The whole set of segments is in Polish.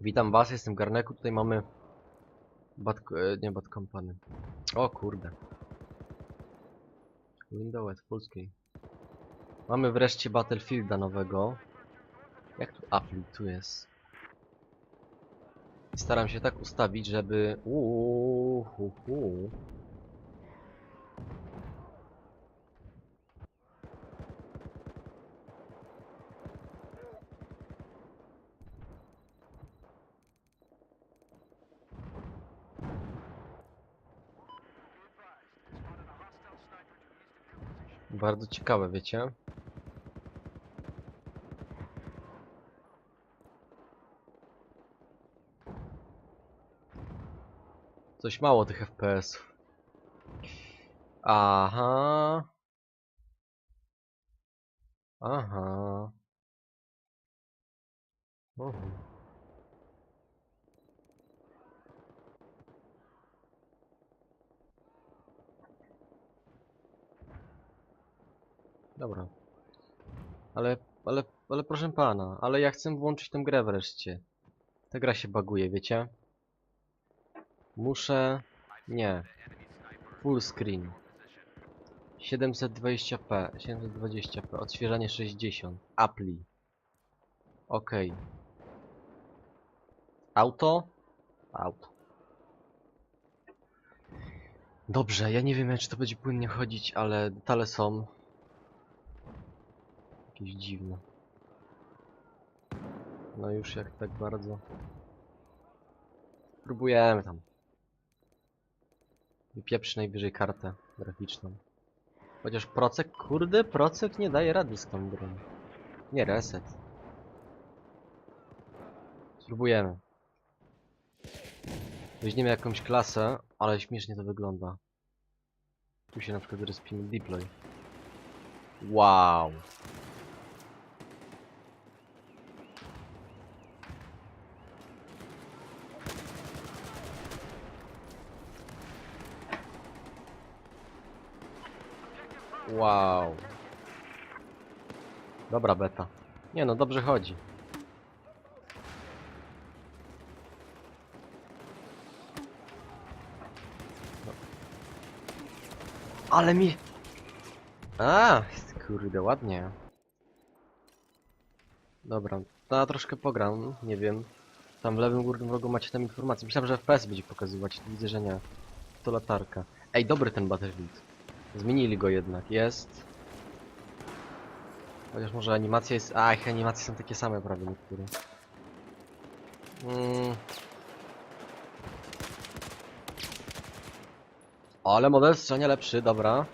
Witam was, jestem Garneku, tutaj mamy... Bad... e, nie Bad Company. O kurde. Windows polskiej. Mamy wreszcie Battlefielda nowego. Jak tu Apple tu jest? Staram się tak ustawić, żeby... Uuu, hu, hu. Bardzo ciekawe, wiecie? Coś mało tych FPS. Aha. Aha. Mhm. Dobra. Ale, ale, ale proszę pana, ale ja chcę włączyć tę grę wreszcie. Ta gra się baguje, wiecie? Muszę... Nie. Full screen. 720p, 720p, odświeżanie 60. Appli. Ok. Auto? Auto. Dobrze, ja nie wiem czy to będzie płynnie chodzić, ale detale są. Jakieś dziwne. No już jak tak bardzo. Próbujemy tam. Wypieprzy najwyżej kartę graficzną. Chociaż procek, kurde, procek nie daje rady z tą grą. Nie, reset. Spróbujemy. Weźmiemy jakąś klasę, ale śmiesznie to wygląda. Tu się na przykład respimy deploy. Wow. Wow. Dobra beta. Nie no, dobrze chodzi. Ale mi... A, kurde, ładnie. Dobra, to ja troszkę pogram, nie wiem. Tam w lewym górnym rogu macie tam informacje. Myślałem, że FPS będzie pokazywać, widzę, że nie. To latarka. Ej, dobry ten Battlefield. Zmienili go jednak, jest. Chociaż może animacja jest... A, ich animacje są takie same prawie niektóre. Mm. Ale model strzelania lepszy, dobra.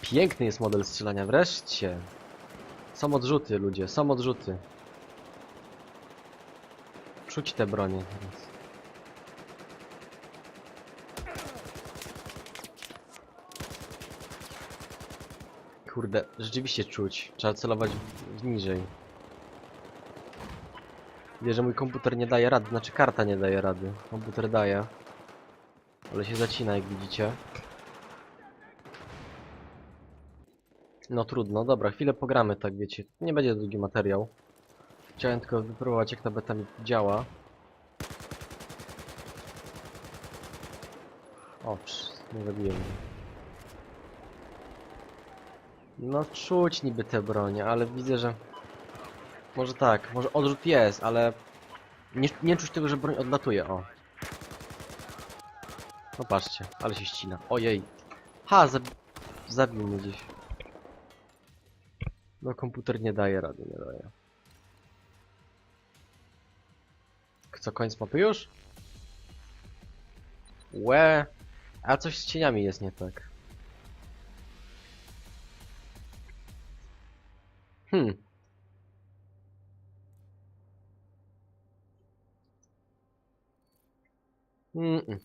Piękny jest model strzelania, wreszcie. Są odrzuty, ludzie, są odrzuty. Czuć te bronie teraz. Kurde, rzeczywiście czuć. Trzeba celować w, w niżej. Wie, że mój komputer nie daje rady, znaczy karta nie daje rady. Komputer daje. Ale się zacina, jak widzicie. No trudno, dobra, chwilę pogramy, tak wiecie. Nie będzie długi materiał. Chciałem tylko wypróbować, jak ta beta mi działa. O, psz, nie zabiłem mnie. No czuć niby te bronie, ale widzę, że... Może tak, może odrzut jest, ale... Nie, nie czuć tego, że broń odlatuje, o. No patrzcie, ale się ścina. Ojej. Ha, zabi zabił mnie gdzieś. No komputer nie daje rady, nie daje. Co, koniec mapy już? Łe. A coś z cieniami jest nie tak. Hmm. Mm -mm.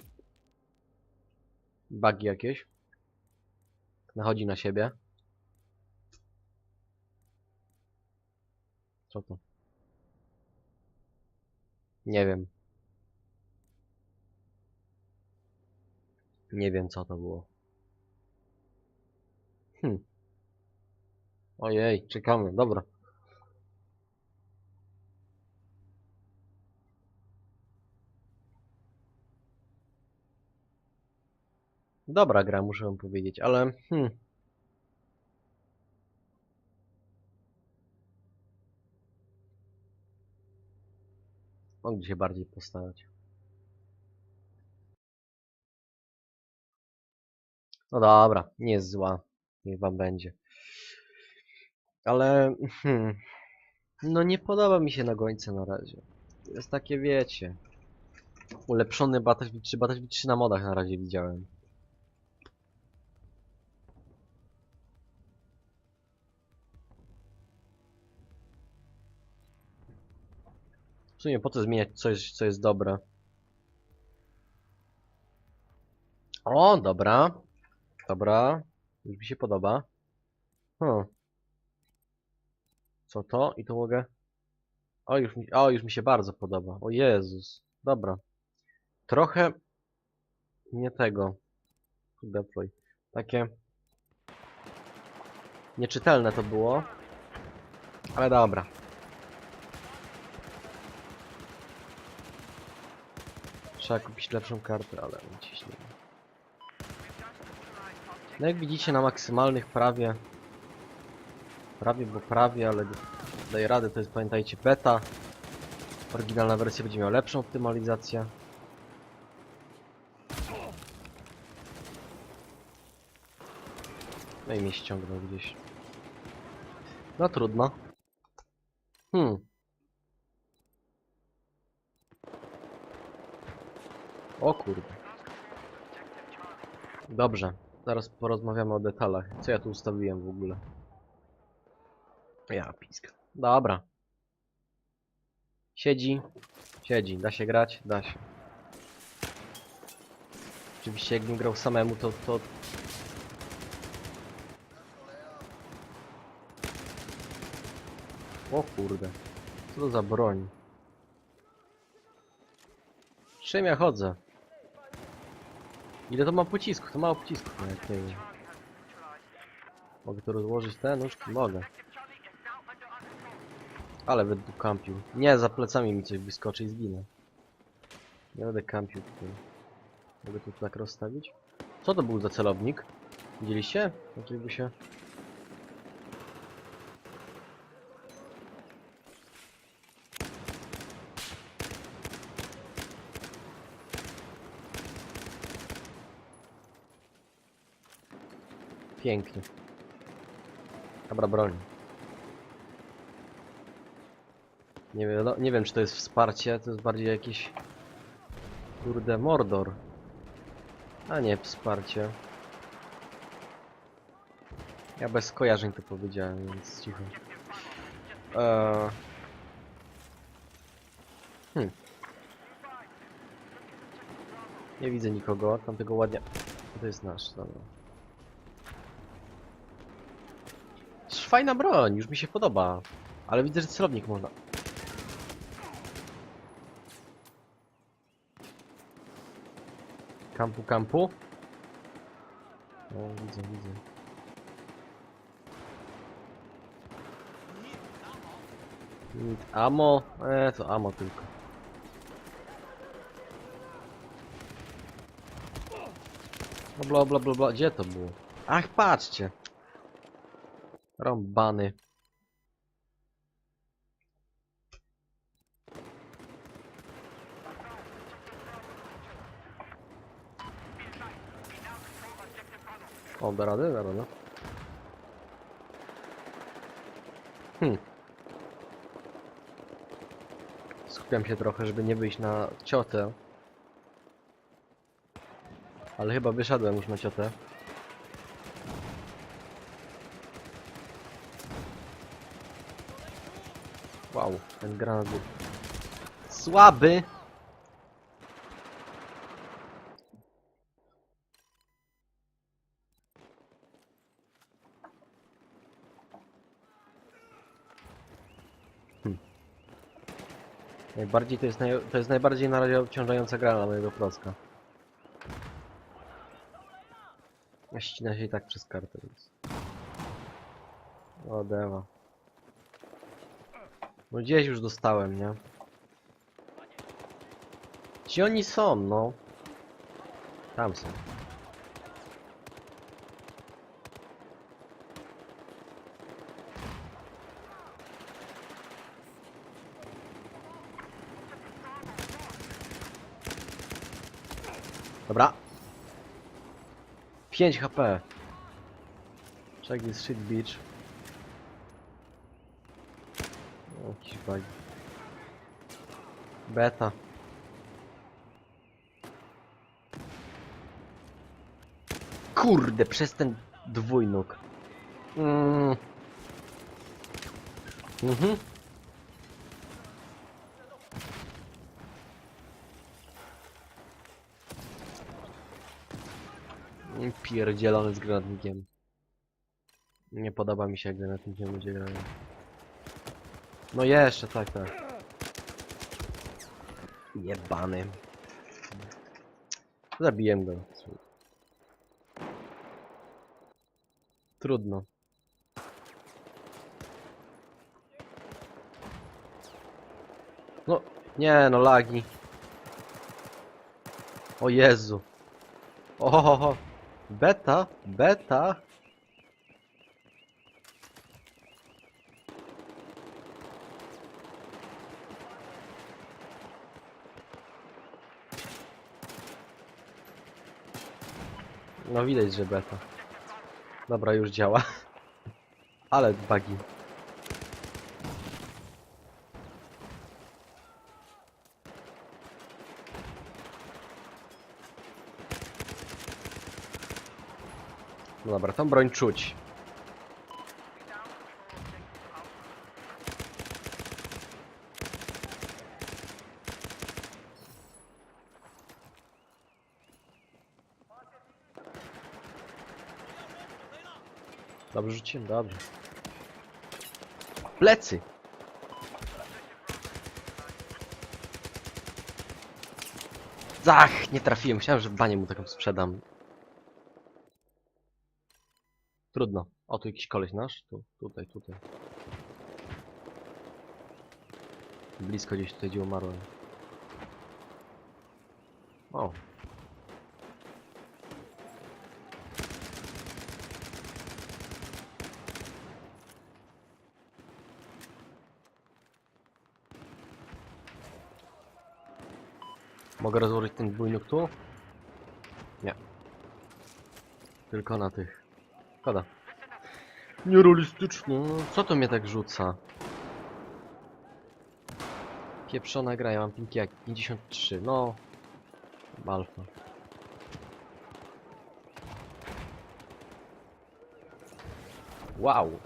Bugi jakieś. Nachodzi na siebie. Co to? Nie wiem. Nie wiem co to było. Hmm. Ojej, czekamy, dobra. Dobra gra, muszę wam powiedzieć, ale... Hmm. Mogli się bardziej postarać. No dobra, nie jest zła. Niech wam będzie. Ale... Hmm. No nie podoba mi się na gońce na razie. Jest takie, wiecie... Ulepszony Battlefield 3, Battlefield 3 na modach na razie widziałem. W sumie po co zmieniać coś, co jest dobre? O, dobra. Dobra. Już mi się podoba. Hmm. Co to? I to mogę... O, już mi, o, już mi się bardzo podoba. O Jezus. Dobra. Trochę... Nie tego. Deploy. Takie... Nieczytelne to było. Ale dobra. Trzeba kupić lepszą kartę, ale ciśniemy. No jak widzicie na maksymalnych prawie prawie, bo prawie, ale daje radę, to jest pamiętajcie beta. Oryginalna wersja będzie miała lepszą optymalizację. No i mnie ściągnął gdzieś. No trudno. Hmm. O kurde. Dobrze, zaraz porozmawiamy o detalach. Co ja tu ustawiłem w ogóle? Ja piska. Dobra. Siedzi. Siedzi. Da się grać? Da się. Oczywiście jakbym grał samemu, to... to... O kurde. Co to za broń? Czym ja chodzę? Ile to ma pocisków? To mało pocisków, no nie wiem. Mogę to rozłożyć te nóżki? Mogę. Ale będę kampił. Nie, za plecami mi coś wyskoczy i zginę. Nie będę kampił tutaj. Mogę tu tak rozstawić? Co to był za celownik? Widzieliście? By się... Pięknie. Dobra, broń. Nie wiem, no, nie wiem czy to jest wsparcie, to jest bardziej jakiś... Kurde, Mordor. A nie, wsparcie. Ja bez skojarzeń to powiedziałem, więc cicho. Eee... Hmm. Nie widzę nikogo, tamtego ładnie... To jest nasz, dobra. Fajna broń, już mi się podoba. Ale widzę, że celownik można. Kampu, kampu. O, widzę, widzę. Need ammo? Eee, to ammo tylko. No bla bla bla bla, gdzie to było? Ach, patrzcie! Rąbany. O, da radę? Da radę. Hmm. Skupiam się trochę, żeby nie wyjść na ciotę. Ale chyba wyszedłem już na ciotę. Wow, ten granat był słaby. Najbardziej to jest, naj, to jest najbardziej na razie obciążająca gra dla mojego procka. A ścina się i tak przez kartę, więc... O, dewa. No gdzieś już dostałem, nie? Gdzie oni są, no? Tam są. Dobra. 5 HP. Check this shit beach. O, jakiś bug. Beta. Kurde, przez ten dwójnóg. Mm. Mhm. Pierdzielony z granatnikiem. Nie podoba mi się jak granatnikiem ludzie grają. No jeszcze, tak, tak. Jebany. Zabiłem go. Trudno. No, nie no, lagi. O Jezu. Ohoho. Beta? Beta? No widać, że beta. Dobra, już działa. Ale bugi. No dobra, tą broń czuć. Dobrze rzuciłem, dobrze. Plecy! Zach, nie trafiłem. Myślałem, że banię mu taką sprzedam. Trudno. O, tu jakiś koleś nasz? Tu, tutaj, tutaj. Blisko gdzieś tutaj, gdzie umarłem. O. Mogę rozłożyć ten bójnuk tu? Nie. Tylko na tych. Szkoda. Nierealistyczne. No, Co to mnie tak rzuca? Pieprzona gra, ja mam pinki jak 53. No. Alfa. Wow.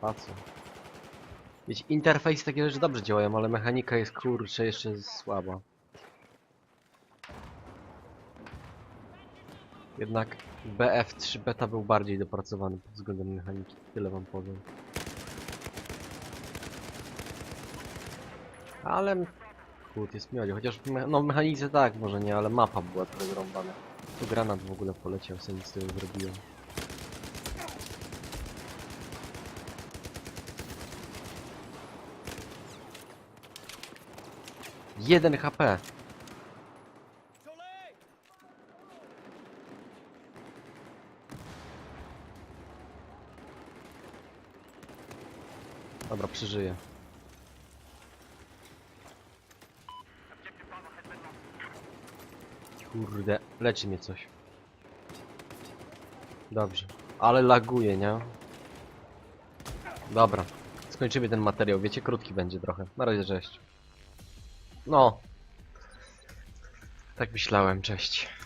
Co? Wiecie, interfejs takie rzeczy dobrze działają, ale mechanika jest kurczę jeszcze słaba. Jednak BF3 beta był bardziej dopracowany pod względem mechaniki. Tyle wam powiem. Ale... Kurde, jest miodzie. Chociaż me no w mechanice tak, może nie, ale mapa była trochę zrąbana. Tu granat w ogóle poleciał, sobie nic z zrobiłem. Jeden HP. Dobra, przeżyję. Kurde, leczy mnie coś. Dobrze. Ale laguje, nie? Dobra. Skończymy ten materiał. Wiecie, krótki będzie trochę. Na razie, cześć. No. Tak myślałem, cześć.